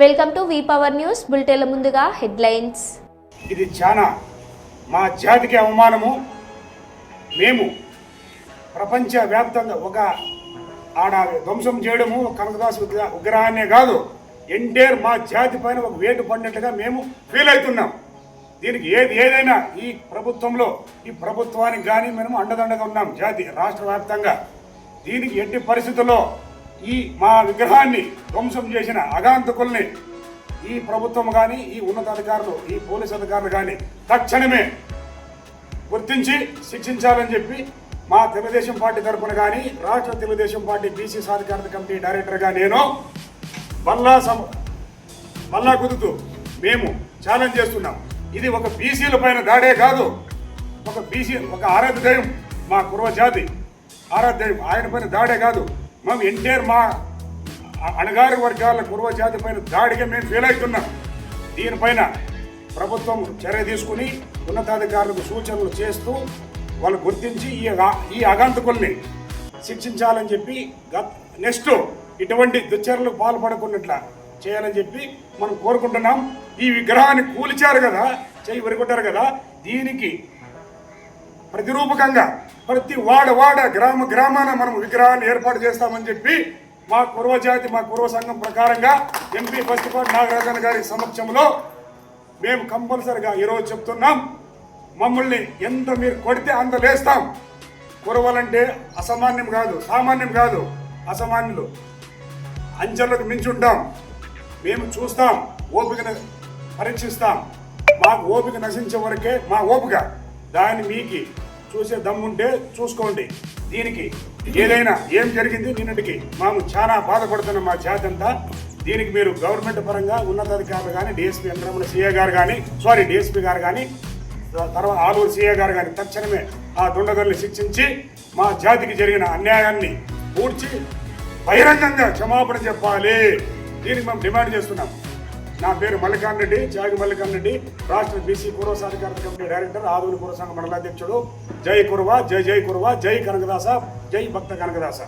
Welcome to V power news బులెటిన్ల ముందుగా headlines. ఇది చాలా మా జాతికి అవమానము. మేము ప్రపంచ వ్యాప్తంగా ఒక ఆడ ధ్వంసం చేయడము కనకదాసు విగ్రహాన్నే కాదు ఎంటైర్ మా జాతి పైన ఒక వేటు పడినట్టుగా మేము ఫీల్ అవుతున్నాం. దీనికి ఏది ఏదైనా ఈ ప్రభుత్వంలో ఈ ప్రభుత్వానికి కానీ మేము అండదండగా ఉన్నాం జాతి రాష్ట్ర వ్యాప్తంగా. దీనికి ఎట్టి పరిస్థితుల్లో ఈ మా విగ్రహాన్ని ధ్వంసం చేసిన అగాంతకుల్ని ఈ ప్రభుత్వం కానీ ఈ ఉన్నతాధికారులు ఈ పోలీస్ అధికారులు కానీ తక్షణమే గుర్తించి శిక్షించాలని చెప్పి మా తెలుగుదేశం పార్టీ తరఫున కానీ రాష్ట్ర తెలుగుదేశం పార్టీ బీసీ సాధికారత కమిటీ డైరెక్టర్గా నేను మళ్ళా సమ మళ్ళా కుదుతూ మేము ఛాలెంజ్ చేస్తున్నాం. ఇది ఒక బీసీల పైన దాడే కాదు ఒక బీసీ ఒక ఆరాధ్య దైవం మా కుర్వ జాతి ఆరాధ్య దైవం ఆయన పైన దాడే కాదు. మేము ఎన్టీఆర్ మా అణగారి వర్గాల కుర్వ జాతి పైన దాడిగా మేము ఫీల్ అవుతున్నాం. దీనిపైన ప్రభుత్వం చర్య తీసుకుని ఉన్నతాధికారులకు సూచనలు చేస్తూ వాళ్ళు గుర్తించి ఈ ఈ ఆగంతకుల్ని శిక్షించాలని చెప్పి నెక్స్ట్ ఇటువంటి దుశ్చర్యలకు పాల్పడకున్నట్ల చేయాలని చెప్పి మనం కోరుకుంటున్నాం. ఈ విగ్రహాన్ని కూల్చారు కదా చేయి విరుగుంటారు కదా దీనికి ప్రతిరూపకంగా ప్రతి వాడ వాడ గ్రామ గ్రామాన మనం విగ్రహాన్ని ఏర్పాటు చేస్తామని చెప్పి మా పూర్వజాతి మా కుర్వ సంఘం ప్రకారంగా ఎంపీ బస్తిపాటి నాగరాజన్ గారి సమక్షంలో మేము కంపల్సరిగా ఈరోజు చెప్తున్నాం. మమ్మల్ని ఎంత మీరు కొడితే అంత లేస్తాం. కురవలంటే అసామాన్యం కాదు సామాన్యం కాదు అసామాన్యులు. అంచెలకు మించి ఉంటాం. మేము చూస్తాం ఓపికను పరీక్షిస్తాం. మాకు ఓపిక నశించే వరకే మా ఓపిక. దాన్ని మీకు చూసే దమ్ముంటే చూసుకోండి. దీనికి ఏదైనా ఏం జరిగింది నిన్నటికి మాము చాలా బాధపడుతున్నాం మా జాతి అంతా. దీనికి మీరు గవర్నమెంట్ పరంగా ఉన్నతాధికారులు కానీ డిఎస్పీ వెంకటరమణ సీఏ గారు కానీ సారీ డిఎస్పీ గారు కానీ తర్వాత ఆలూరు సీఏ గారు కానీ తక్షణమే ఆ దుండగుల్ని శిక్షించి మా జాతికి జరిగిన అన్యాయాన్ని పూడ్చి బహిరంగంగా క్షమాపణ చెప్పాలి. దీనికి మేము డిమాండ్ చేస్తున్నాం. నా పేరు మల్లికాన్ రెడ్డి చాగి మల్లికాన్ రెడ్డి రాష్ట్ర బీసీ పూర్వ సాధికారత కమిటీ డైరెక్టర్ ఆదూరి పూర్వ సంఘ మండలాధ్యక్షుడు. జై కుర్వ జై జై కుర్వ జై కనకదాస జై భక్త కనకదాస.